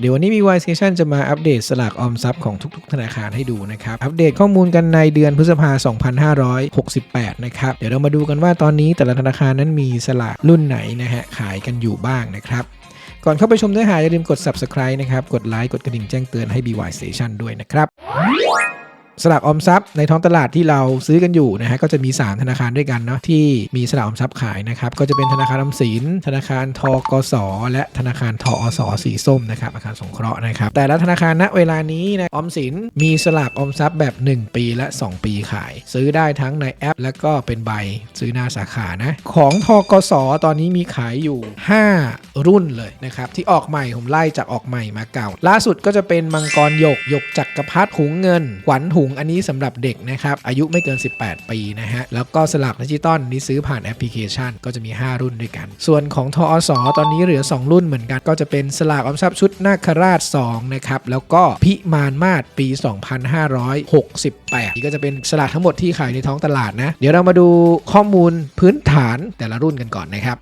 เดี๋ยววันนี้มี Y Station จะมาอัปเดตสลากออมทรัพย์ของทุกๆ ธนาคารให้ดูนะครับ อัปเดตข้อมูลกันในเดือนพฤษภาคม2568 นะครับ เดี๋ยวเรามาดูกันว่าตอนนี้แต่ละธนาคารนั้นมีสลากรุ่นไหนนะฮะขายกันอยู่บ้างนะครับ ก่อนเข้าไปชมเนื้อหาอย่าลืมกด subscribe นะครับ กดไลค์ กดกระดิ่งแจ้งเตือนให้ BY Station ด้วยนะครับ สลากออมทรัพย์ในท้องตลาดที่เราซื้อกันอยู่นะฮะก็จะมี 3 ธนาคารด้วยกันเนาะที่มีสลากออมทรัพย์ขายนะครับก็จะเป็นธนาคารออมสิน ธนาคารทกส และธนาคารทอสสีส้มนะครับอาคารสงเคราะห์นะครับแต่ละธนาคารณเวลานี้นะออมสินมีสลากออมทรัพย์แบบ 1 ปีและ 2 ปีขาย ซื้อได้ทั้งในแอป และก็เป็นใบซื้อหน้าสาขานะของทกส ตอนนี้มีขายอยู่ 5 รุ่นเลยนะครับที่ออกใหม่ผมไล่จากออกใหม่มาเก่า ล่าสุดก็จะเป็นมังกรหยกหยกจักรพรรดิหุงเงินขวัญถุงอันนี้สำหรับเด็กนะครับ อายุไม่เกิน 18 ปีนะฮะ แล้วก็สลากดิจิตอลนี้ซื้อผ่านแอปพลิเคชัน ก็จะมี 5 รุ่นด้วยกัน ส่วนของทอสตอนนี้เหลือ 2 รุ่นเหมือนกัน ก็จะเป็นสลากออมทรัพย์ชุดนาคราช2นะครับ แล้วก็พิมานมาศปี 2568นี่ก็จะเป็นสลากทั้งหมดที่ขายในท้องตลาดนะ เดี๋ยวเรามาดูข้อมูลพื้นฐานแต่ละรุ่นกันก่อนนะครับ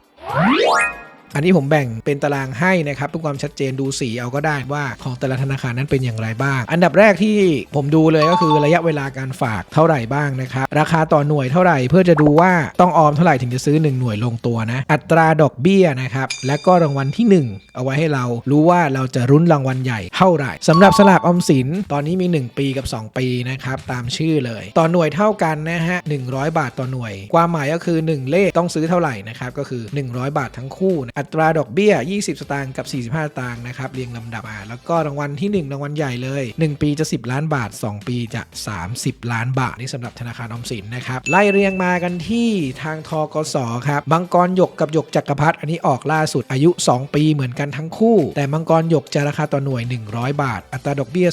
อันนี้ผมแบ่งเป็นตารางให้นะครับเพื่อความชัดเจนดูสีเอาก็ได้ว่าของแต่ละธนาคารนั้นเป็นอย่างไรบ้าง อันดับแรกที่ผมดูเลยก็คือระยะเวลาการฝากเท่าไหร่บ้างนะครับราคาต่อหน่วยเท่าไหร่ เพื่อจะดูว่าต้องออมเท่าไหร่ถึงจะซื้อ 1 หน่วยลงตัวนะ อัตราดอกเบี้ยนะครับและก็รางวัลที่ 1 เอาไว้ให้เรารู้ว่าเราจะรุ้นรางวัลใหญ่เท่าไหร่สำหรับสลากออมสินตอนนี้มี 1 ปีกับ 2 ปีนะครับตามชื่อเลย ต่อหน่วยเท่ากันนะฮะ100 บาทต่อหน่วย ความหมายก็คือ 1 เลขต้องซื้อเท่าไหร่นะครับก็คือ 100 บาททั้งคู่นะอัตราดอกเบี้ย 20 สตางค์กับ 45 สตางค์นะครับเรียงลำดับมาแล้วก็รางวัลที่ 1 รางวัลใหญ่เลย 1 ปีจะ 10 ล้านบาท 2 ปีจะ 30 ล้านบาทนี่สำหรับธนาคารออมสินนะครับไล่เรียงมากันที่ทางทกสครับมังกรหยกกับหยกจักรพรรดิอันนี้ออกล่าสุดอายุ 2 ปีเหมือนกันทั้งคู่ แต่มังกรหยกจะราคาต่อหน่วย 100 บาท อัตราดอกเบี้ย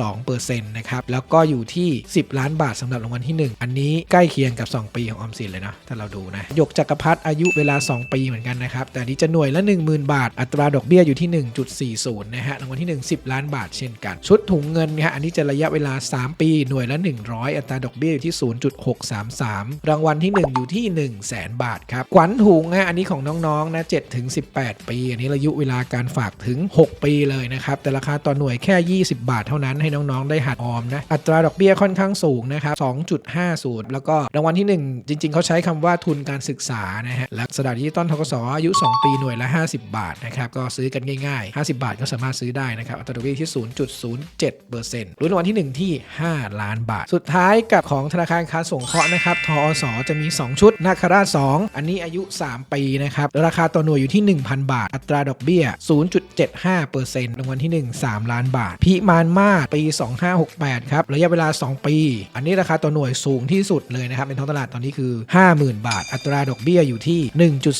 0.2%นะครับแล้วก็อยู่ที่ 10 ล้านบาทสำหรับรางวัลที่ 1 อันนี้ใกล้เคียงกับ 2 ปีของออมสินเลยนะถ้าเราดูนะหยกจักรพรรดิอายุเวลา 2 ปีเหมือนกันนะครับแต่นี้จะหน่วยละ 10,000 บาท อัตราดอกเบี้ยอยู่ที่ 1.40 นะฮะรางวัลที่ 1 10 ล้านบาทเช่นกัน ชุดถุงเงินนะฮะอันนี้จะระยะเวลา 3 ปี หน่วยละ 100 อัตราดอกเบี้ยอยู่ที่ 0.633 รางวัลที่ 1 อยู่ที่ 1 0 0 0 0แบาทครับขวัญถุงฮะอันนี้ของน้องๆนะ7ถึง18 ปี อันนี้อายุเวลาการฝากถึง 6 ปีเลยนะครับแต่ราคาต่อหน่วยแค่ 20 บาทเท่านั้นให้น้องๆได้หัดออมนะอัตราดอกเบี้ยค่อนข้างสูงนะครับ2.50 แล้วก็รางวัลที่ 1 จริง ๆเขาใช้คำว่าทุนการศึกษานะฮะและสดาดิจิตอลทกสอายุ 2 ปีีหน่วยละ 50 บาทนะครับก็ซื้อกันง่ายๆ 50 บาทก็สามารถซื้อได้นะครับอัตราดอกเบี้ยที่ 0.07%รุ่นรางวัลที่ 1 ที่ 5 ล้านบาท สุดท้ายกับของธนาคารค้าส่งเคราะห์นะครับทอสจะมี 2 ชุดนาคราช2อันนี้อายุ 3 ปีนะครับราคาต่อหน่วยอยู่ที่ 1,000 บาท อัตราดอกเบี้ย 0.75%รางวัลที่ 1 3 ล้านบาท พิมานมาปี 2568 ครับระยะเวลา 2 ปี อันนี้ราคาต่อหน่วยสูงที่สุดเลยนะครับในท้องตลาดตอนนี้คือ 50,000 บาท อัตราดอกเบี้ยอยู่ที่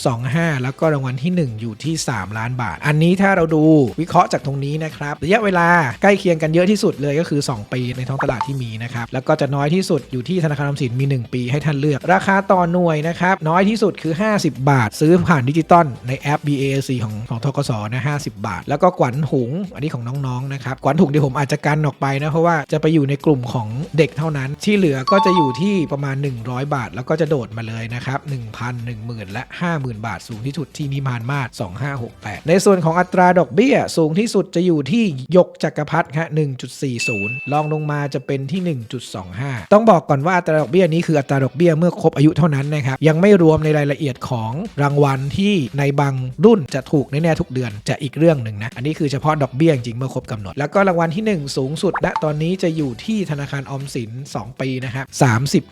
1.25 แล้วก็รางวัลที่ 1 อยู่ที่ 3 ล้านบาท อันนี้ถ้าเราดูวิเคราะห์จากตรงนี้นะครับระยะเวลาใกล้เคียงกันเยอะที่สุดเลยก็คือ 2 ปีในท้องตลาดที่มีนะครับแล้วก็จะน้อยที่สุดอยู่ที่ธนาคารออมสินมี 1 ปีให้ท่านเลือก ราคาต่อหน่วยนะครับน้อยที่สุดคือ 50 บาท ซื้อผ่านดิจิตอลในแอป BAC ของของทกสนะ50บาท แล้วก็ขวัญถุงอันนี้ของน้องๆนะครับขวัญถุงเดี๋ยวผมอาจจะกันออกไปนะเพราะว่าจะไปอยู่ในกลุ่มของเด็กเท่านั้น ที่เหลือก็จะอยู่ที่ประมาณ 100 บาท แล้วก็จะโดดมาเลยนะครับ1,000 10,000 และ 50,000 บาทสูงที่สุดที่นิมานมาศ2568 ในส่วนของอัตราดอกเบี้ยสูงที่สุดจะอยู่ที่ยกจักรพรรดิฮะ1.40 ลองลงมาจะเป็นที่ 1.25 ต้องบอกก่อนว่าอัตราดอกเบี้ยนี้คืออัตราดอกเบี้ยเมื่อครบอายุเท่านั้นนะครับ ยังไม่รวมในรายละเอียดของรางวัลที่ในบางรุ่นจะถูกแน่ๆทุกเดือนจะอีกเรื่องหนึ่งนะ อันนี้คือเฉพาะดอกเบี้ยจริงเมื่อครบกำหนด แล้วก็รางวัลที่ 1 สูงสุดณตอนนี้จะอยู่ที่ธนาคารออมสิน 2 ปีนะครับ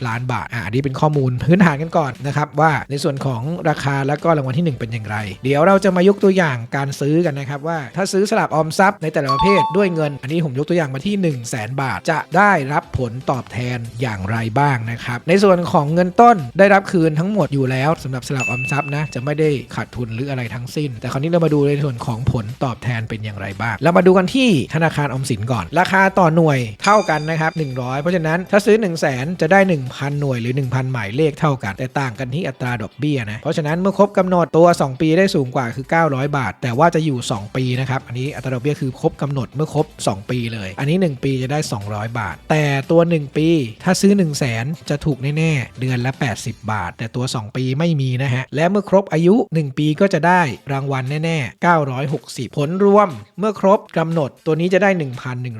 30 ล้านบาท อ่าอันนี้เป็นข้อมูลพื้นฐานกันก่อนนะครับว่าในส่วนของราคาแล้วก็รางวัลที่ 1 เป็นอย่างไรเดี๋ยวเราจะมายกตัวอย่างการซื้อกันนะครับว่าถ้าซื้อสลากออมทรัพย์ในแต่ละประเภทด้วยเงิน อันนี้ผมยกตัวอย่างมาที่ 1 0 0 0 0แบาท จะได้รับผลตอบแทนอย่างไรบ้างนะครับในส่วนของเงินต้นได้รับคืนทั้งหมดอยู่แล้วสำหรับสลากออมทรัพย์นะจะไม่ได้ขาดทุนหรืออะไรทั้งสิ้น แต่คราวนี้เรามาดูในส่วนของผลตอบแทนเป็นอย่างไรบ้าง เรามาดูกันที่ธนาคารออมสินก่อน ราคาต่อหน่วยเท่ากันนะครับ100 เพราะฉะนั้นถ้าซื้อ 1 0 0 0 0แจะได้ 1,000 หน่วยหรือ 1,000 หมายเลขเท่ากัน แต่ต่างกันที่อัตราดอกเบี้ยนะเพราะฉะนั้นเมื่อครบกำหนดตัว 2 ปีได้สูงกว่าคือ 900 บาท แต่ว่าจะอยู่ 2 ปีนะครับอันนี้อัตราดอกเบี้ยคือครบกำหนดเมื่อครบ 2 ปีเลย อันนี้ 1 ปีจะได้ 200 บาท แต่ตัว 1 ปีถ้าซื้อ 1 0 0 0 0แสนจะถูกแน่ๆ เดือนละ 80 บาท แต่ตัว 2 ปีไม่มีนะฮะ และเมื่อครบอายุ 1 ปีก็จะได้รางวัลแน่ๆ 960 ผลรวมเมื่อครบกำหนดตัวนี้จะได้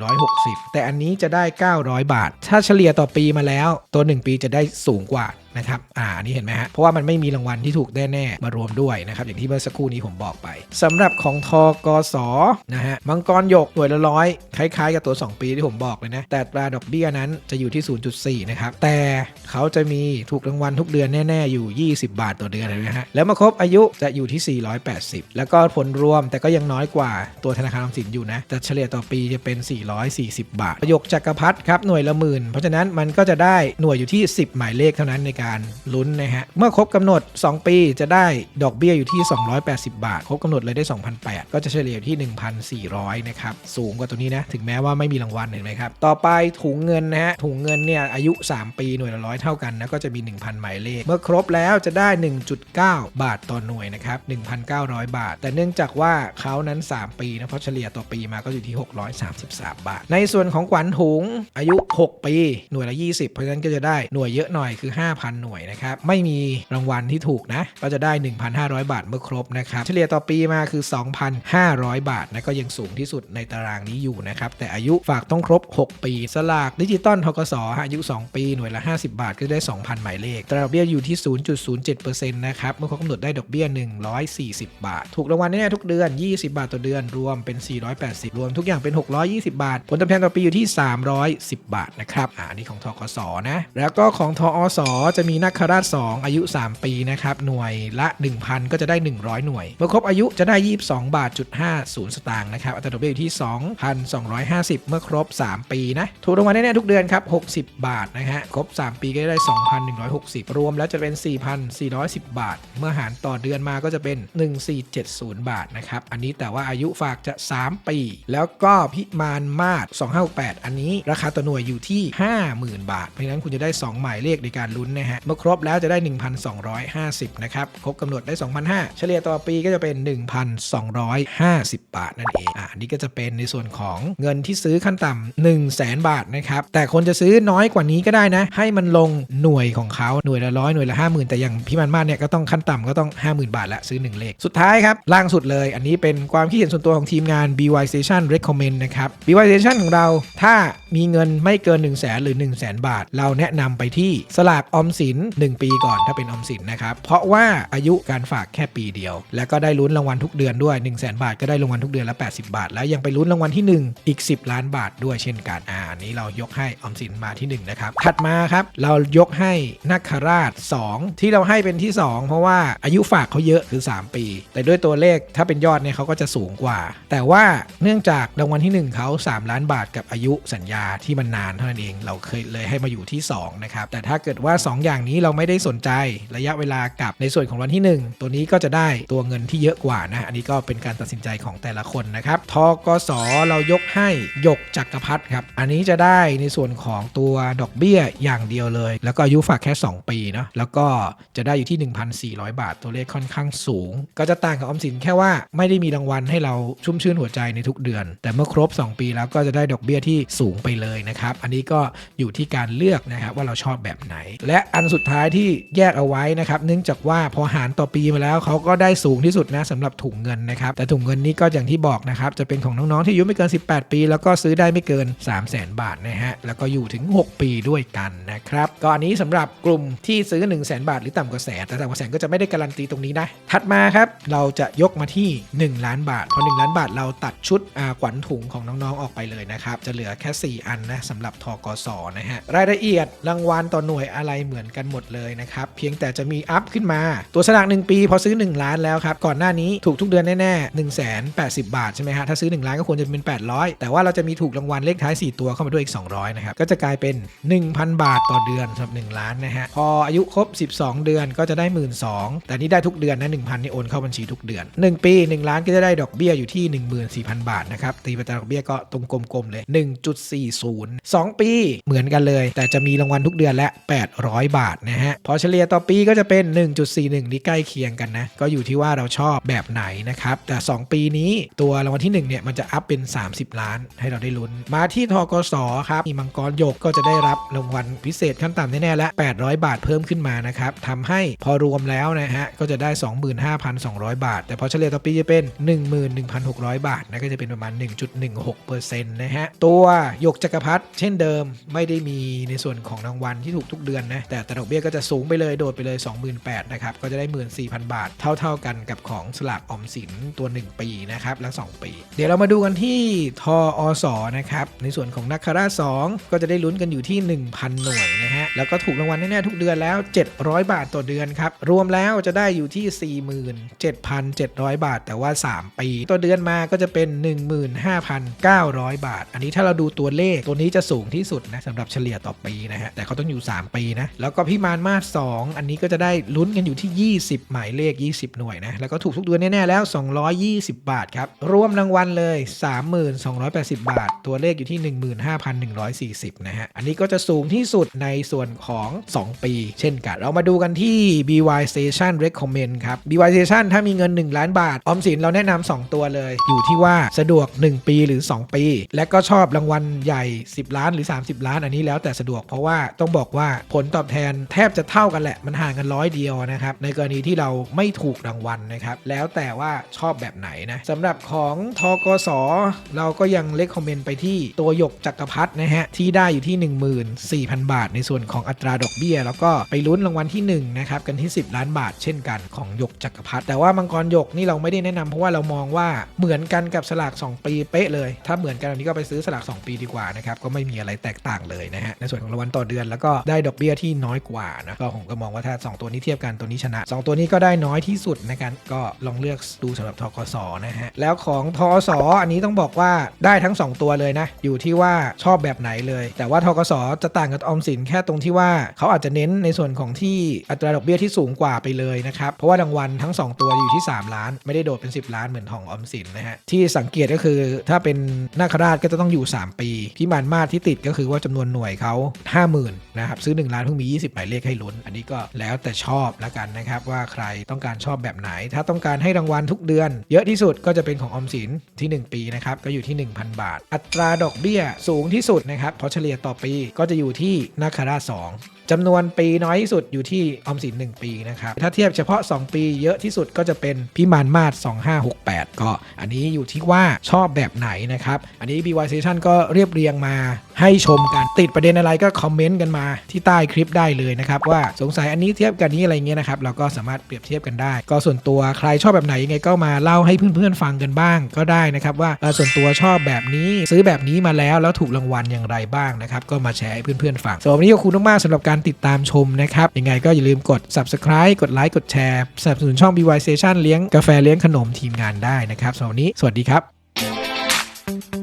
1,160 แต่อันนี้จะได้ 900 บาท ถ้าเฉลี่ยต่อปีมาแล้ว ตัว 1 ปีจะได้สูงกว่านะครับอ่าอันนี้เห็นไหมฮะเพราะว่ามันไม่มีรางวัลที่ถูกแน่ๆมารวมด้วยนะครับอย่างที่เมื่อสักครู่นี้ผมบอกไปสำหรับของทกสนะฮะมังกรหยกหน่วยละร้อยคล้ายๆ กับตัว 2 ปีที่ผมบอกเลยนะแต่ตราดอกเบี้ยนั้นจะอยู่ที่ 0.4 นะครับ แต่เขาจะมีถูกรางวัลทุกเดือนแน่ ๆ อยู่ 20 บาทต่อเดือนนะฮะแล้วมาครบอายุจะอยู่ที่ 480 แล้วก็ผลรวมแต่ก็ยังน้อยกว่าตัวธนาคารออมสินอยู่นะแต่เฉลี่ยต่อปีจะเป็น 440 บาทประโยคจักรพรรดิครับหน่วยละหมื่นเพราะฉะนั้นมันก็จะได้หน่วยอยู่ที่ 10 หมายเลขเท่านั้นในการลุ้นนะฮะ เมื่อครบกำหนด 2 ปีจะได้ดอกเบี้ยอยู่ที่ 280 บาท ครบกำหนดเลยได้2,008ก็จะเฉลี่ยอยู่ที่ 1,400 นะครับ สูงกว่าตัวนี้นะ ถึงแม้ว่าไม่มีรางวัลเห็นไหมครับ ต่อไปถุงเงินนะฮะ ถุงเงินเนี่ยอายุ 3 ปีหน่วยละร้อยเท่ากันนะ ก็จะมี 1,000 หมายเลข เมื่อครบแล้วจะได้ 1.9 บาทต่อหน่วยนะครับ 1,900 บาท แต่เนื่องจากว่าเขานั้น 3 ปีนะ เพราะเฉลี่ยต่อปีมาก็อยู่ที่ 633 บาท ในส่วนของขวัญถุงอายุ 6 ปี หน่วยละ 20 เพราะฉะนั้นก็จะได้หน่วยเยอะหน่อยคือ 5,000หน่วยนะครับ ไม่มีรางวัลที่ถูกนะ ก็จะได้ 1,500 บาทเมื่อครบนะครับ เฉลี่ยต่อปีมาคือ 2,500 บาทนะก็ยังสูงที่สุดในตารางนี้อยู่นะครับ แต่อายุฝากต้องครบ 6 ปี สลากดิจิตอลทกสอายุ 2 ปีหน่วยละ 50 บาทก็ได้ 2,000 หมายเลขตราดอกเบี้ยอยู่ที่ 0.07%นะครับ เมื่อครบกำหนดได้ดอกเบี้ย 140 บาท ถูกรางวัลแน่ๆทุกเดือน 20 บาทต่อเดือน รวมเป็น 480 รวมทุกอย่างเป็น 620 บาท ผลตอบแทนต่อปีอยู่ที่ 310 บาทนะครับ อ่านนี้ของทกสนะ แล้วก็ของทอสจะะมีนักคราช2อายุ 3 ปีนะครับหน่วยละ 1,000 ก็จะได้ 100 หน่วย เมื่อครบอายุจะได้ 22 บาทจุด50 สตางค์นะครับอัตราดอกเบี้ยอยู่ที่ 2,250 เมื่อครบ 3 ปีนะถูกรางวัลแน่ๆทุกเดือนครับ 60 บาทนะฮะครบ 3 ปีก็ได้ 2,160 รวมแล้วจะเป็น 4,410 บาท เมื่อหารต่อเดือนมาก็จะเป็น 1470 บาทนะครับอันนี้แต่ว่าอายุฝากจะ 3 ปี แล้วก็พิมานมาศ258 อันนี้ราคาต่อหน่วยอยู่ที่ 50,000 บาทเพราะฉะนั้นคุณจะได้ 2 หมายเลขในการลุ้นนะฮะเมื่อครบแล้วจะได้ 1,250 นะครับ ครบกำหนดได้ 2,500 เฉลี่ยต่อปีก็จะเป็น 1,250 บาทนั่นเอง อ่าอันนี้ก็จะเป็นในส่วนของเงินที่ซื้อขั้นต่ำ1 0 0 0 0แสนบาทนะครับ แต่คนจะซื้อน้อยกว่านี้ก็ได้นะ ให้มันลงหน่วยของเขาหน่วยละร้อยหน่วยละ 50,000 แต่อย่างพี่มันมาเนี่ยก็ต้องขั้นต่ำก็ต้อง 50,000 บาทละซื้อ 1 เลข สุดท้ายครับล่างสุดเลย อันนี้เป็นความคิดเห็นส่วนตัวของทีมงาน BY Station Recommend นะครับ BY Station ของเราถ้ามีเงินไม่เกิน 1 0 0 0 0แสนหรือ 1 0 0 0 0แสนบาท เราแนะนำไปที่สลากออมสิน 1 ปีก่อนถ้าเป็นออมสินนะครับ เพราะว่าอายุการฝากแค่ปีเดียว แล้วก็ได้ลุ้นรางวัลทุกเดือนด้วย 1 0 0 0 0แสนบาทก็ได้รางวัลทุกเดือนละ 80 บาท แล้วยังไปลุ้นรางวัลที่ 1 อีก 10 ล้านบาทด้วยเช่นกันอ่าอันนี้เรายกให้ออมสินมาที่ 1 นะครับ ถัดมาครับเรายกให้นักคราช 2 ที่เราให้เป็นที่ 2 เพราะว่าอายุฝากเขาเยอะคือ 3 ปี แต่ด้วยตัวเลขถ้าเป็นยอดเนี่ยเขาก็จะสูงกว่า แต่ว่าเนื่องจากรางวัลที่ 1เขา3 ล้านบาทกับอายุสัญญาที่มันนานเท่านั้นเองเราเคยเลยให้มาอยู่ที่ 2 นะครับ แต่ถ้าเกิดว่า 2 อย่างอย่างนี้เราไม่ได้สนใจระยะเวลากับในส่วนของวัลที่ 1 ตัวนี้ก็จะได้ตัวเงินที่เยอะกว่านะ อันนี้ก็เป็นการตัดสินใจของแต่ละคนนะครับทกสเรายกให้หยกจักรพัฒครับ อันนี้จะได้ในส่วนของตัวดอกเบี้ยอย่างเดียวเลย แล้วก็อายุฝากแค่ 2 ปีเนาะแล้วก็จะได้อยู่ที่ 1,400 บาท ตัวเลขค่อนข้างสูง ก็จะต่างกับออมสินแค่ว่าไม่ได้มีรางวัลให้เราชุ่มชื่นหัวใจในทุกเดือน แต่เมื่อครบ 2 ปีแล้วก็จะได้ดอกเบี้ยที่สูงไปเลยนะครับ อันนี้ก็อยู่ที่การเลือกนะครับว่าเราชอบแบบไหน และอัันสุดท้ายที่แยกเอาไว้นะครับเนื่องจากว่าพอหารต่อปีมาแล้วเขาก็ได้สูงที่สุดนะสำหรับถุงเงินนะครับแต่ถุงเงินนี้ก็อย่างที่บอกนะครับจะเป็นของน้องๆที่อายุไม่เกิน 18 ปี แล้วก็ซื้อได้ไม่เกิน 3 0 0 0 0 0 บาทนะฮะแล้วก็อยู่ถึง 6 ปีด้วยกันนะครับก็อันนี้สำหรับกลุ่มที่ซื้อ 1 0 0 0 0แบาทหรือต่ำกว่าแสนแต่ต่ำกว่าแสนก็จะไม่ได้การันตีตรงนี้นะถัดมาครับเราจะยกมาที่ 1 ล้านบาทพอ1ล้านบาทเราตัดชุดอาขวัญถุงของน้องๆออกไปเลยนะครับจะเหลือแค่ 4 อันนะสำหรับทกสนะฮะรายละเอียดรางวัลต่อหน่วยอะไรเหมือนกันหมดเลยนะครับ เพียงแต่จะมีอัพขึ้นมา ตัวสลาก 1 ปี พอซื้อ 1 ล้านแล้วครับ ก่อนหน้านี้ถูกทุกเดือนแน่ๆ1 8 0 บาทใช่ไหมฮะถ้าซื้อ 1 ล้านก็ควรจะเป็น 800 แต่ว่าเราจะมีถูกรางวัลเลขท้าย 4 ตัวเข้ามาด้วยอีก 200นะครับก็จะกลายเป็น 1,000 บาทต่อเดือนสำหรับ1ล้านนะฮะพออายุครบ 12 เดือนก็จะได้ 1 2ื่นแต่นี่ได้ทุกเดือนนะ1,000นี่โอนเข้าบัญชีทุกเดือน 1 ปี 1 ล้านก็จะได้ดอกเบี้ยอยู่ที่ 14,000 บาทนะครับตีไปตามดอกเบี้ยก็ตรงกลมๆเลย 1.40 2 ปีเหมือนกันเลย แต่จะมีรางวัลทุกเดือนและ 800 บบาทนะฮะ พอเฉลี่ยต่อปีก็จะเป็น 1.41นี่ใกล้เคียงกันนะ ก็อยู่ที่ว่าเราชอบแบบไหนนะครับ แต่ 2 ปีนี้ตัวรางวัลที่ 1 เนี่ยมันจะอัพเป็น 30 ล้านให้เราได้ลุ้น มาที่ทกสครับมีมังกรหยกก็จะได้รับรางวัลพิเศษขั้นต่ำแน่ๆและ 800 บาทเพิ่มขึ้นมานะครับทำให้พอรวมแล้วนะฮะก็จะได้ 25,200 บาท แต่พอเฉลี่ยต่อปีจะเป็น 11,600 บาทนะก็จะเป็นประมาณ 1.16%นะฮะตัวหยกจักรพรรดิเช่นเดิมไม่ได้มีในส่วนของรางวัลที่ถูกทุกเดือนนะแต่แต่ดอกเบี้ยก็จะสูงไปเลยโดดไปเลย 28,000นะครับก็จะได้ 14,000 บาท เท่า ๆกันกับของสลากออมสินตัว 1 ปีนะครับและ 2 ปี เดี๋ยวเรามาดูกันที่ทออสอนะครับในส่วนของนักคาราช2ก็จะได้ลุ้นกันอยู่ที่ 1,000 หน่วยนะฮะแล้วก็ถูกรางวัลแน่ๆทุกเดือนแล้ว 700 บาทต่อเดือนครับรวมแล้วจะได้อยู่ที่ 47,700 บาท แต่ว่า 3 ปี ต่อเดือนมาก็จะเป็น 15,900 บาท อันนี้ถ้าเราดูตัวเลขตัวนี้จะสูงที่สุดนะสำหรับเฉลี่ยต่อปีนะฮะแต่เขาต้องอยู่ 3 ปีนะแล้วก็พี่มานมาส2อันนี้ก็จะได้ลุ้นกันอยู่ที่ 20 หมายเลข 20 หน่วยนะ แล้วก็ถูกทุกเดือนแน่ๆแล้ว 220 บาทครับ รวมรางวัลเลย 3280 บาท ตัวเลขอยู่ที่ 15,140 นะฮะ อันนี้ก็จะสูงที่สุดในส่วนของ 2 ปี เช่นกัน เรามาดูกันที่ BY Station Recommend ครับ BY Station ถ้ามีเงิน 1 ล้านบาท ออมสินเราแนะนำ2ตัวเลย อยู่ที่ว่าสะดวก 1 ปีหรือ 2 ปี และก็ชอบรางวัลใหญ่ 10 ล้านหรือ 30 ล้าน อันนี้แล้วแต่สะดวกเพราะว่าต้องบอกว่าผลตอบแทนแทบจะเท่ากันแหละ มันห่างกันร้อยเดียวนะครับ ในกรณีที่เราไม่ถูกรางวัลนะครับ แล้วแต่ว่าชอบแบบไหนนะสำหรับของทกส เราก็ยังเล c คอมเมนต์ไปที่ตัวหยกจักรพรรดินะฮะ ที่ได้อยู่ที่ 14,000 บาท ในส่วนของอัตราดอกเบี้ย แล้วก็ไปลุ้นรางวัลที่ 1 นะครับ กันที่ 10 ล้านบาท เช่นกันของหยกจักรพรรดิแต่ว่ามังกรหยกนี่เราไม่ได้แนะนำเพราะว่าเรามองว่าเหมือนกันกับสลาก 2 ปีเป๊ะเลย ถ้าเหมือนกันอันนี้ก็ไปซื้อสลาก 2 ปีดีกว่านะครับก็ไม่มีอะไรแตกต่างเลยนะฮะในส่วนของรางวัลต่อเดือนแล้วก็ได้ดอกเบี้ยที่น้อยกว่านะก็ผมก็มองว่าถ้า 2 ตัวนี้เทียบกันตัวนี้ชนะ 2 ตัวนี้ก็ได้น้อยที่สุดนะครับก็ลองเลือกดูสำหรับทกสนะฮะแล้วของทอสอันนี้ต้องบอกว่าได้ทั้ง 2 ตัวเลยนะ อยู่ที่ว่าชอบแบบไหนเลย แต่ว่าทกสจะต่างกับออมสินแค่ตรงที่ว่าเขาอาจจะเน้นในส่วนของที่อัตราดอกเบี้ยที่สูงกว่าไปเลยนะครับเพราะว่ารางวัลทั้ง 2 ตัวอยู่ที่ 3 ล้าน ไม่ได้โดดเป็น 10 ล้านเหมือนของออมสินนะฮะที่สังเกตก็คือถ้าเป็นนาคราชก็จะต้องอยู่ 3 ปีพี่มานมาศที่ติดก็คือว่าจำนวนหน่วยเขา 50,000นะครับซื้อ 1 ล้านเพิ่งมี20 หมายเลขให้ลุ้น อันนี้ก็แล้วแต่ชอบแล้วกันนะครับว่าใครต้องการชอบแบบไหน ถ้าต้องการให้รางวัลทุกเดือน เยอะที่สุดก็จะเป็นของออมสินที่ 1 ปีนะครับก็อยู่ที่ 1,000 บาท อัตราดอกเบี้ยสูงที่สุดนะครับเพราะเฉลี่ยต่อปีก็จะอยู่ที่นาคราช2 จำนวนปีน้อยที่สุดอยู่ที่ออมสิน 1 ปีนะครับ ถ้าเทียบเฉพาะ 2 ปีเยอะที่สุดก็จะเป็นพิมานมาศ2568 ก็อันนี้อยู่ที่ว่าชอบแบบไหนนะครับ อันนี้ BY Station ก็เรียบเรียงมาให้ชมกัน ติดประเด็นอะไรก็คอมเมนต์กันมาที่ใต้คลิปได้เลยนะครับว่าสงสัยอันนี้เทียบกันนี้อะไรเงี้ยนะครับเราก็สามารถเปรียบเทียบกันได้ ก็ส่วนตัวใครชอบแบบไหนยังไงก็มาเล่าให้เพื่อนๆฟังกันบ้างก็ได้นะครับว่าส่วนตัวชอบแบบนี้ซื้อแบบนี้มาแล้วแล้วถูกรางวัลอย่างไรบ้างนะครับก็มาแชร์ให้เพื่อนๆฟังสำหรับวันนี้ขอบคุณมากๆสำหรับการติดตามชมนะครับ ยังไงก็อย่าลืมกด subscribe กดไลค์กดแชร์สนับสนุนช่อง BY Station เลี้ยงกาแฟเลี้ยงขนมทีมงานได้นะครับสำหรับวันนี้สวัสดีครับ